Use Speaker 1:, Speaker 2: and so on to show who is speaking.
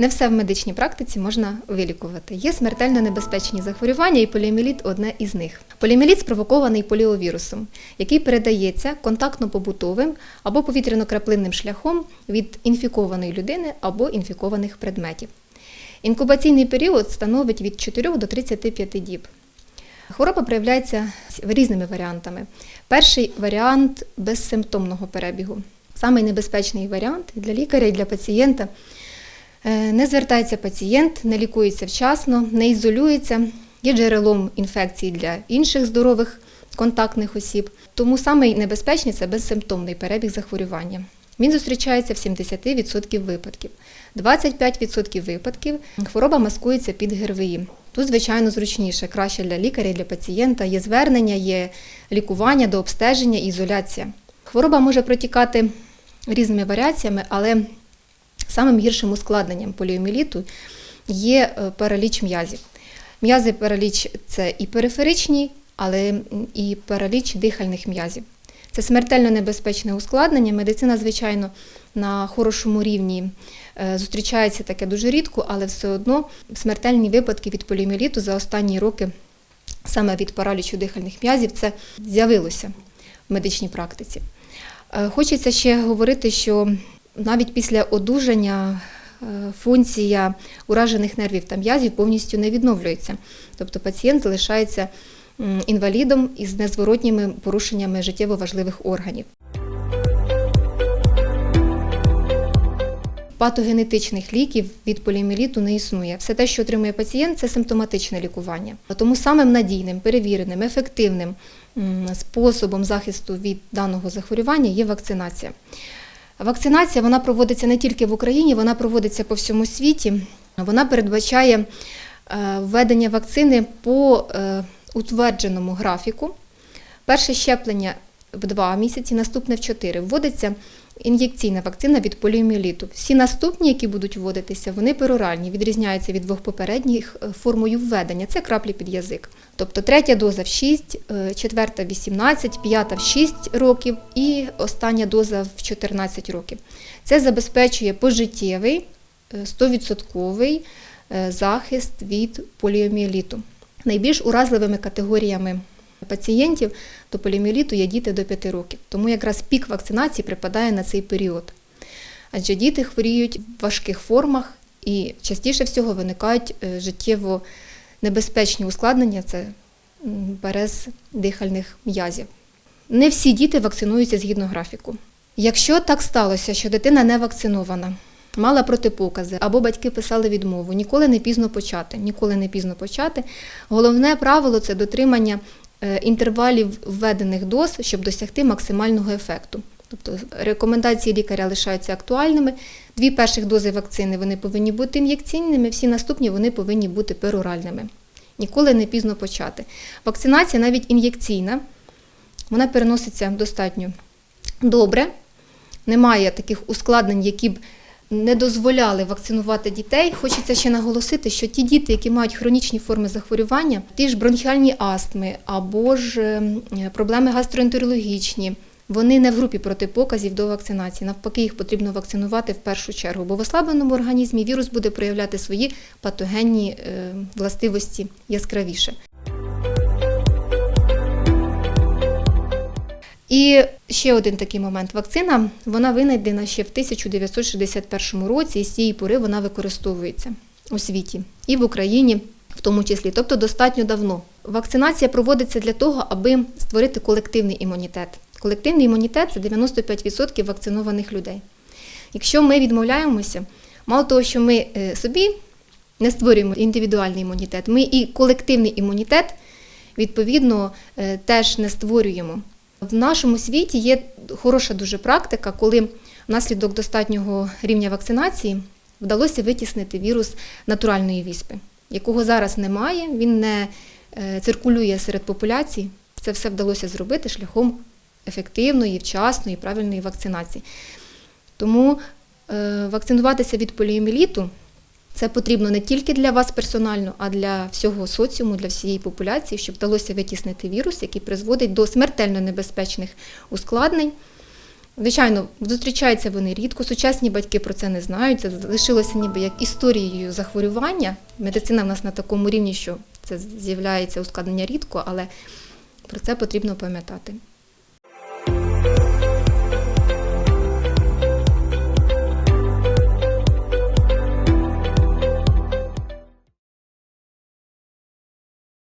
Speaker 1: Не все в медичній практиці можна вилікувати. Є смертельно небезпечні захворювання, і поліоміеліт – одне із них. Поліоміеліт спровокований поліовірусом, який передається контактно-побутовим або повітряно-краплинним шляхом від інфікованої людини або інфікованих предметів. Інкубаційний період становить від 4 до 35 діб. Хвороба проявляється різними варіантами. Перший варіант безсимптомного перебігу. Самий небезпечний варіант для лікаря і для пацієнта. Е, Не звертається пацієнт, не лікується вчасно, не ізолюється, є джерелом інфекції для інших здорових контактних осіб. Тому самий небезпечний це безсимптомний перебіг захворювання. Він зустрічається в 70% випадків. 25% випадків хвороба маскується під ГРВІ. Тут, звичайно, зручніше, краще для лікаря і для пацієнта. Є звернення, є лікування, до обстеження і ізоляція. Хвороба може протікати різними варіаціями, але самим гіршим ускладненням поліоміеліту є е, параліч м'язів. М'язи параліч це і периферичні, але і параліч дихальних м'язів. Це смертельно небезпечне ускладнення. Медицина, звичайно, на хорошому рівні е, зустрічається таке дуже рідко, але все одно смертельні випадки від поліоміеліту за останні роки, саме від паралічу дихальних м'язів, це з'явилося в медичній практиці. Е, Хочеться ще говорити, що навіть після одужання е, функція уражених нервів та м'язів повністю не відновлюється. Тобто пацієнт залишається інвалідом із незворотніми порушеннями життєво важливих органів. Патогенетичних ліків від поліоміеліту не існує. Все те, що отримує пацієнт, це симптоматичне лікування. Тому самим надійним, перевіреним, ефективним способом захисту від даного захворювання є вакцинація. Вакцинація вона проводиться не тільки в Україні, вона проводиться по всьому світі. Вона передбачає е, введення вакцини по е, утвердженому графіку. Перше щеплення в 2 місяці, наступне в 4. Вводиться ін'єкційна вакцина від поліоміеліту. Всі наступні, які будуть вводитися, вони пероральні, відрізняються від двох попередніх е, формою введення. Це краплі під язик. Тобто третя доза в 6, е, четверта в 18, п'ята в 6 років і остання доза в 14 років. Це забезпечує пожиттєвий е, 100% е, захист від поліоміеліту. Найбільш уразливими категоріями пацієнтів до поліоміеліту є діти до 5 років. Тому якраз пік вакцинації припадає на цей період. Адже діти хворіють в важких формах і частіше всього виникають е, життєво небезпечні ускладнення це м, перез дихальних м'язів. Не всі діти вакцинуються згідно графіку. Якщо так сталося, що дитина не вакцинована, мала протипокази або батьки писали відмову, ніколи не пізно почати. Ніколи не пізно почати. Головне правило це дотримання інтервалів введених доз, щоб досягти максимального ефекту. Тобто рекомендації лікаря лишаються актуальними. Дві перших дози вакцини вони повинні бути ін'єкційними, всі наступні вони повинні бути пероральними. Ніколи не пізно почати. Вакцинація навіть ін'єкційна, вона переноситься достатньо добре. Немає таких ускладнень, які б не дозволяли вакцинувати дітей. Хочеться ще наголосити, що ті діти, які мають хронічні форми захворювання, ті ж бронхіальні астми або ж ем, проблеми гастроентерологічні, вони не в групі протипоказів до вакцинації. Навпаки, їх потрібно вакцинувати в першу чергу, бо в ослабленому організмі вірус буде проявляти свої патогенні е, властивості яскравіше. І ще один такий момент. Вакцина вона винайдена ще в 1961 році, і з цієї пори вона використовується у світі і в Україні, в тому числі, тобто достатньо давно. Вакцинація проводиться для того, аби створити колективний імунітет. Колективний імунітет це 95% вакцинованих людей. Якщо ми відмовляємося, мало того, що ми е, собі не створюємо індивідуальний імунітет, ми і колективний імунітет відповідно е, теж не створюємо. В нашому світі є хороша дуже практика, коли внаслідок достатнього рівня вакцинації вдалося витіснити вірус натуральної віспи, якого зараз немає, він не е, циркулює серед популяцій. Це все вдалося зробити шляхом ефективної, вчасної, правильної вакцинації. Тому е, вакцинуватися від поліоміеліту це потрібно не тільки для вас персонально, а для всього соціуму, для всієї популяції, щоб вдалося витіснити вірус, який призводить до смертельно небезпечних ускладнень Звичайно, зустрічаються вони рідко. Сучасні батьки про це не знають. Це залишилося ніби як історією захворювання. Медицина в нас на такому рівні, що це з'являється ускладнення рідко, але про це потрібно пам'ятати.